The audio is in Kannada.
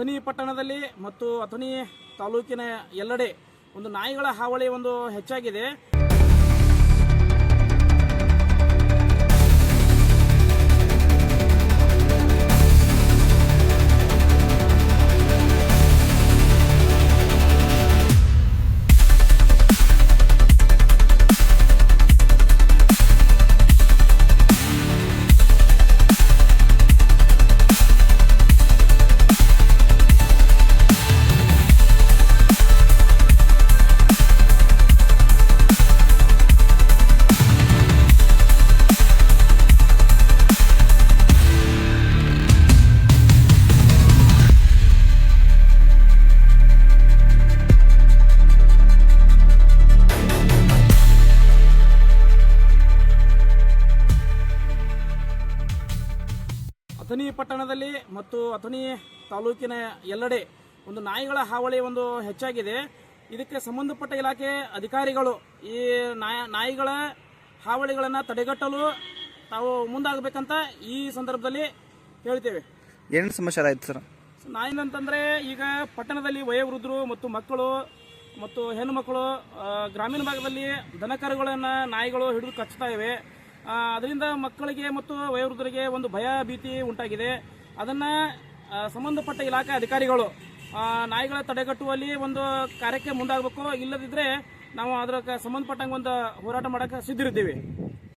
ಅಥಣಿ ಪಟ್ಟಣದಲ್ಲಿ ಮತ್ತು ಅಥಣಿ ತಾಲೂಕಿನ ಎಲ್ಲೆಡೆ ಒಂದು ನಾಯಿಗಳ ಹಾವಳಿ ಒಂದು ಹೆಚ್ಚಾಗಿದೆ. ಅಥಣಿ ಪಟ್ಟಣದಲ್ಲಿ ಮತ್ತು ಅಥಣಿ ತಾಲೂಕಿನ ಎಲ್ಲೆಡೆ ಒಂದು ನಾಯಿಗಳ ಹಾವಳಿ ಒಂದು ಹೆಚ್ಚಾಗಿದೆ. ಇದಕ್ಕೆ ಸಂಬಂಧಪಟ್ಟ ಇಲಾಖೆ ಅಧಿಕಾರಿಗಳು ಈ ನಾಯ ನಾಯಿಗಳ ಹಾವಳಿಗಳನ್ನು ತಡೆಗಟ್ಟಲು ತಾವು ಮುಂದಾಗಬೇಕಂತ ಈ ಸಂದರ್ಭದಲ್ಲಿ ಹೇಳ್ತೇವೆ ಏನು ಸಮಸ್ಯೆ ಆಯ್ತು ಸರ್? ನಾಯಿ ಅಂತಂದ್ರೆ ಈಗ ಪಟ್ಟಣದಲ್ಲಿ ವಯೋವೃದ್ಧರು ಮತ್ತು ಮಕ್ಕಳು ಮತ್ತು ಹೆಣ್ಣು ಮಕ್ಕಳು ಗ್ರಾಮೀಣ ಭಾಗದಲ್ಲಿ ದನಕರುಗಳನ್ನು ನಾಯಿಗಳು ಹಿಡಿದು ಕಚ್ತಾ ಇವೆ. ಅದರಿಂದ ಮಕ್ಕಳಿಗೆ ಮತ್ತು ವಯೋವೃದ್ಧರಿಗೆ ಒಂದು ಭಯ, ಭೀತಿ ಉಂಟಾಗಿದೆ. ಅದನ್ನು ಸಂಬಂಧಪಟ್ಟ ಇಲಾಖೆ ಅಧಿಕಾರಿಗಳು ನಾಯಿಗಳ ತಡೆಗಟ್ಟುವಲ್ಲಿ ಒಂದು ಕಾರ್ಯಕ್ಕೆ ಮುಂದಾಗಬೇಕು. ಇಲ್ಲದಿದ್ದರೆ ನಾವು ಅದರ ಸಂಬಂಧಪಟ್ಟಂಗೆ ಒಂದು ಹೋರಾಟ ಮಾಡೋಕ್ಕೆ ಸಿದ್ಧರಿದ್ದೀವಿ.